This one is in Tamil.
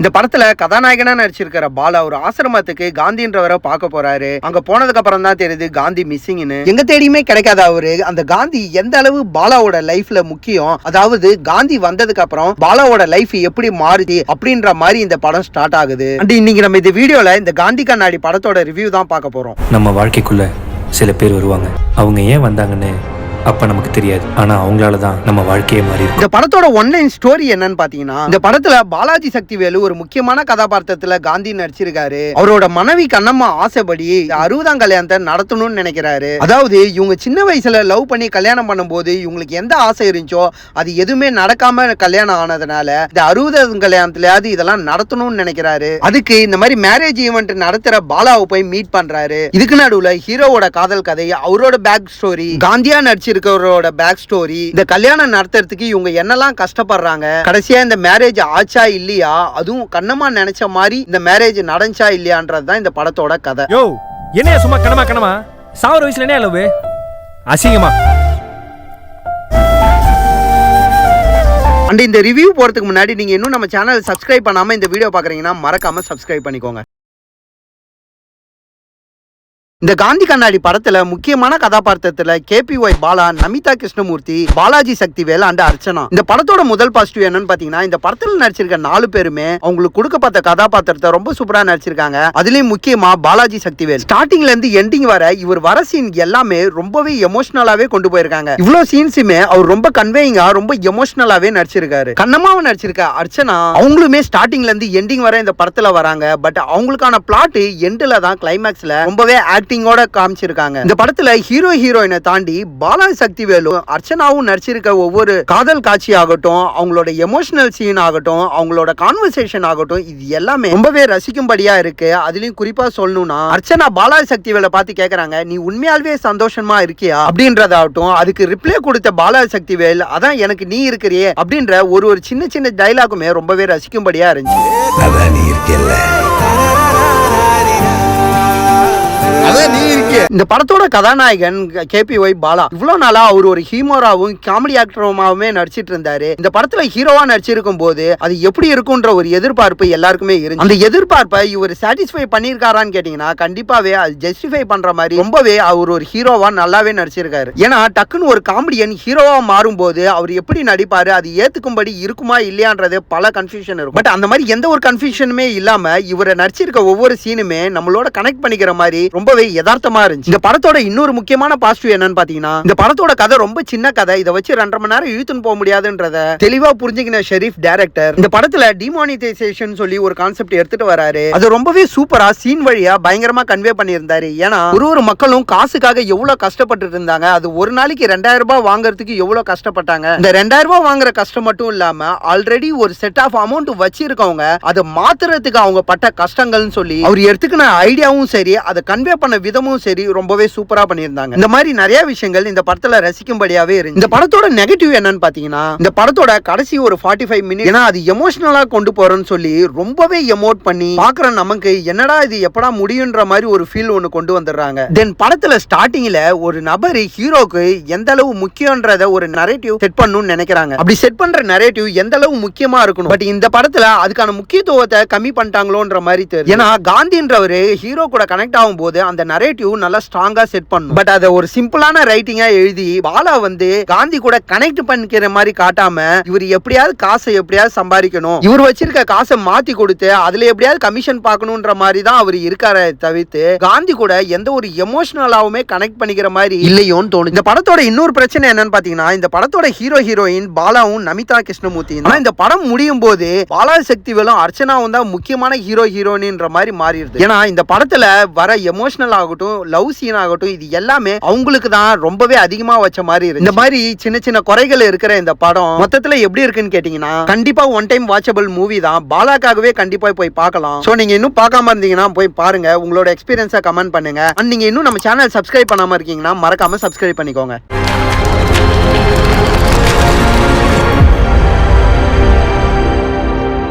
இந்த படத்துல கதாநாயகனா நடிச்சிருக்கிற பாலா ஒரு ஆசிரமத்துக்கு காந்தின்றவரை பார்க்க போறாரு. அங்க போனதுக்கு அப்புறம் தான் தெரியுது காந்தி மிஸ்ஸிங்னு எங்க தேடியுமே கிடைக்காத அவரு. அந்த காந்தி எந்த அளவு பாலாவோட லைஃப்ல முக்கியம்? அதாவது காந்தி வந்ததுக்கு அப்புறம் பாலாவோட லைஃப் எப்படி மாறுது அப்படின்ற மாதிரி இந்த படம் ஸ்டார்ட் ஆகுது. அண்ட் இன்னைக்கு நம்ம இந்த வீடியோல இந்த காந்தி கண்ணாடி படத்தோட ரிவ்யூ தான் பார்க்க போறோம். நம்ம வாழ்க்கைக்குள்ள சில பேர் வருவாங்க. அவங்க ஏன் வந்தாங்கன்னு அப்ப நமக்கு தெரியாது. ஆனா அவங்களால தான் நம்ம வாழ்க்கையே மாறி இருக்கும் இந்த படத்தோட ஒன்லைன் ஸ்டோரி என்னன்னு பாத்தீங்கன்னா இந்த படத்துல பாலாஜி சக்திவேலு ஒரு முக்கியமான கதாபாத்திரத்துல காந்தி நடிச்சிருக்காரு. அவரோட மனைவி கண்ணம்மா ஆசைப்படி அறுபதாம் கல்யாணத்தை நடத்தணும்னு நினைக்கிறாரு. அதாவது இவங்க சின்ன வயசுல லவ் பண்ணி கல்யாணம் பண்ணும்போது இவங்களுக்கு எந்த ஆசை இருந்துச்சோ அது எதுவுமே நடக்காம கல்யாணம் ஆனதுனால இந்த அறுபதாம் கல்யாணத்துலயாவது இதெல்லாம் நடத்தணும்னு நினைக்கிறாரு. அதுக்கு இந்த மாதிரி மேரேஜ் ஈவெண்ட் நடத்துற பாலாவை போய் மீட் பண்றாரு. இதுக்கு நடுவுல ஹீரோவோட காதல் கதை அவரோட பேக் ஸ்டோரி காந்தியா நடிச்சிருக்கிறவரோட பேக் ஸ்டோரி இந்த கல்யாணம் நடத்துறதுக்கு இவங்க என்னெல்லாம் கஷ்டப்படுறாங்க கடைசியா இந்த மேரேஜ் ஆச்சா இல்லையா அதுவும் கண்ணமா நினைச்ச மாதிரி இந்த மேரேஜ் நடந்துச்சா இல்லையான்றது தான் இந்த படத்தோட கதை. யோ என்னையா சும்மா கணமா கணமா சாவர வயசுல என்ன லவ்? அசிங்கமா. அண்ட் இந்த ரிவ்யூ போறதுக்கு முன்னாடி நீங்க இன்னும் நம்ம சேனல் சப்ஸ்கிரைப் பண்ணாம இந்த வீடியோ பாக்குறீங்கன்னா மறக்காம சப்ஸ்கிரைப் பண்ணிக்கோங்க. இந்த காந்தி கண்ணாடி படத்துல முக்கியமான கதாபாத்திரத்துல KP Y Bala Namitha Krishnamurthy Balaji Sakthivel and Archana. இந்த படத்தோட முதல் பாசிட்டிவ் என்னன்னு பாத்தீங்கன்னா இந்த படத்துல நடிச்சிருக்க நாலு பேருமே அவங்களுக்கு கொடுக்கப்பட்ட கதாபாத்திரத்தை ரொம்ப சூப்பரா நடிச்சிருக்காங்க. அதுலயும் முக்கியமா பாலாஜி சக்திவேல். ஸ்டார்டிங்ல இருந்து எண்டிங் வர இவர் வர சீன் எல்லாமே ரொம்பவே எமோஷனலாவே கொண்டு போயிருக்காங்க. இவ்வளவு சீன்ஸுமே அவர் ரொம்ப கன்வேயிங்கா ரொம்ப எமோஷனலாவே நடிச்சிருக்காரு. கண்ணமாவும் நடிச்சிருக்க அர்ச்சனா. அவங்களுமே ஸ்டார்டிங்ல இருந்து எண்டிங் வர இந்த படத்துல வராங்க. பட் அவங்களுக்கான பிளாட் எண்ட்ல தான் கிளைமேக்ஸ்ல ரொம்பவே ஆக்டிங்கோட காமிச்சிருக்காங்க. இந்த படத்துல ஹீரோ ஹீரோயினை தாண்டி பாலாஜி சக்திவேலு அர்ச்சனாவும் நடிச்சிருக்க ஒவ்வொரு காதல் காட்சி ஆகட்டும் அவங்களோட எமோஷனல் சீன் ஆகட்டும் அவங்களோட கான்வர்சேஷன் ஆகட்டும் இது எல்லாமே ரொம்பவே ரசிக்கும்படியா இருக்கு. அதுலயும் குறிப்பா சொல்லணும்னா அர்ச்சனா பாலாஜி சக்திவேலை பார்த்து கேக்குறாங்க நீ உண்மையாலவே சந்தோஷமா இருக்கியா? அப்படின்றதாகட்டும் அதுக்கு ரிப்ளை கொடுத்த பாலாஜி சக்திவேல் அதான் எனக்கு நீ இருக்கிறியே அப்படின்ற ஒரு ஒரு சின்ன சின்ன டைலாகுமே ரொம்பவே ரசிக்கும்படியா இருந்துச்சு. நீ இருக்க. இந்த படத்தோட கதாநாயகன் கேபி ஒய் பாலா இவ்வளவு நாளா அவர் ஒரு ஹீமோராவும் காமெடி ஆக்டருமாவுமே நடிச்சிட்டு இருந்தாரு. இந்த படத்துல ஹீரோவா நடிச்சிருக்கும் போது அது எப்படி இருக்கும்ன்ற ஒரு எதிர்பார்ப்பு எல்லாருக்குமே இருக்கு அந்த எதிர்பார்ப்பை இவர் சாட்டிஸ்ஃபை பண்ணியிருக்காரான்னு கேட்டீங்கன்னா கண்டிப்பாவே அது ஜஸ்டிஃபை பண்ற மாதிரி ரொம்பவே அவர் ஒரு ஹீரோவா நல்லாவே நடிச்சிருக்காரு. ஏன்னா டக்குன்னு ஒரு காமெடியன் ஹீரோவா மாறும்போது அவர் எப்படி நடிப்பாரு அது ஏத்துக்கும்படி இருக்குமா இல்லையான்றது பல கன்ஃபியூஷன் இருக்கும். பட் அந்த மாதிரி எந்த ஒரு கன்ஃபியூஷனுமே இல்லாம இவரை நடிச்சிருக்க ஒவ்வொரு சீனுமே நம்மளோட கனெக்ட் பண்ணிக்கிற மாதிரி ரொம்பவே யதார்த்தமா இருந்துச்சு. இந்த படத்தோட இன்னொரு முக்கியமான பாசிட்டிவ் என்னன்னு பாத்தீங்கன்னா இந்த படத்தோட கதை ரொம்ப சின்ன கதை. இதை வச்சு ரெண்டரை மணி நேரம் இழுத்துன்னு போக முடியாதுன்றத தெளிவா புரிஞ்சுக்கின ஷெரீப் டைரக்டர் இந்த படத்துல டிமானிட்டைசேஷன் சொல்லி ஒரு கான்செப்ட் எடுத்துட்டு வராரு. அது ரொம்பவே சூப்பரா சீன் வழியா பயங்கரமா கன்வே பண்ணியிருந்தாரு. ஏன்னா ஒரு ஒரு மக்களும் காசுக்காக எவ்வளவு கஷ்டப்பட்டு இருந்தாங்க. அது ஒரு நாளைக்கு ரெண்டாயிரம் ரூபாய் வாங்குறதுக்கு எவ்வளவு கஷ்டப்பட்டாங்க. இந்த ரெண்டாயிரம் ரூபாய் வாங்குற கஷ்டம் மட்டும் இல்லாம ஆல்ரெடி ஒரு செட் ஆஃப் அமௌண்ட் வச்சிருக்கவங்க அதை மாத்துறதுக்கு அவங்க பட்ட கஷ்டங்கள்னு சொல்லி அவர் எடுத்துக்கின ஐடியாவும் சரி அதை கன்வே பண்ண விதமும் சரி ரொம்பவே சூப்பரா பண்ணியிருந்தாங்க. இந்த மாதிரி நிறைய விஷயங்கள் இந்த படத்துல ரசிக்கும்படியாவே இருக்கு இந்த படத்தோட நெகட்டிவ் என்னன்னு பாத்தீங்கன்னா இந்த படத்தோட கடைசி ஒரு ஃபார்ட்டி ஃபைவ் மினிட் ஏன்னா அது எமோஷனலா கொண்டு போறேன்னு சொல்லி ரொம்பவே எமோட் பண்ணி பாக்குற நமக்கு என்னடா இது எப்படா முடியுன்ற மாதிரி ஒரு ஃபீல் ஒன்னு கொண்டு வந்துடுறாங்க. தென் படத்துல ஸ்டார்டிங்ல ஒரு நபர் ஹீரோக்கு எந்த அளவு முக்கியன்றத ஒரு நரேட்டிவ் செட் பண்ணணும்னு நினைக்கிறாங்க. அப்படி செட் பண்ற நரேட்டிவ் எந்த அளவு முக்கியமா இருக்கணும்? பட் இந்த படத்துல அதுக்கான முக்கியத்துவத்தை கம்மி பண்ணிட்டாங்களோன்ற மாதிரி தெரியும் ஏன்னா காந்தின்றவரு ஹீரோ கூட கனெக்ட் ஆகும் போது அந்த நரேட்டிவ் நல்லா ஸ்ட்ராங்கா செட் பண்ணும் பட் அதை ஒரு சிம்பிளான ரைட்டிங்கா எழுதி பாலா வந்து காந்தி கூட கனெக்ட் பண்ணிக்கிற மாதிரி காட்டாம இவர் எப்படியாவது காசை எப்படியாவது சம்பாதிக்கணும். இவர் வச்சிருக்க காசை மாத்தி கொடுத்து அதுல எப்படியாவது கமிஷன் பார்க்கணும்ன்ற மாதிரி தான் அவர் இருக்காரே தவிர்த்து காந்தி கூட எந்த ஒரு எமோஷனலாவுமே கனெக்ட் பண்ணிக்கிற மாதிரி இல்லையோன்னு தோணும் இந்த படத்தோட இன்னொரு பிரச்சனை என்னன்னு பாத்தீங்கன்னா இந்த படத்தோட ஹீரோ ஹீரோயின் பாலாவும் நமிதா கிருஷ்ணமூர்த்தி இந்த படம் முடியும் போது பாலா சக்திவேலும் அர்ச்சனாவும் தான் முக்கியமான ஹீரோ ஹீரோயின்ற மாதிரி மாறிடுது. ஏன்னா இந்த படத்துல வர எமோஷனல் ஆகட்டும் லவ் சீன் ஆகட்டும் இது எல்லாமே அவங்களுக்கு தான் ரொம்பவே அதிகமா வச்ச மாதிரி இருக்கு இந்த மாதிரி சின்ன சின்ன குறைகள் இருக்கிற இந்த படம் மொத்தத்துல எப்படி இருக்குன்னு கேட்டீங்கன்னா கண்டிப்பா ஒன் டைம் வாட்சபிள் மூவி தான். பாலாக்காகவே கண்டிப்பா போய் பார்க்கலாம். சோ நீங்க இன்னும் பார்க்காம இருந்தீங்கன்னா போய் பாருங்க. உங்களோட எக்ஸ்பீரியன்ஸை கமெண்ட் பண்ணுங்க. அண்ட் நீங்க இன்னும் நம்ம சேனல் சப்ஸ்கிரைப் பண்ணாம இருக்கீங்கன்னா மறக்காம சப்ஸ்கிரைப் பண்ணிக்கோங்க.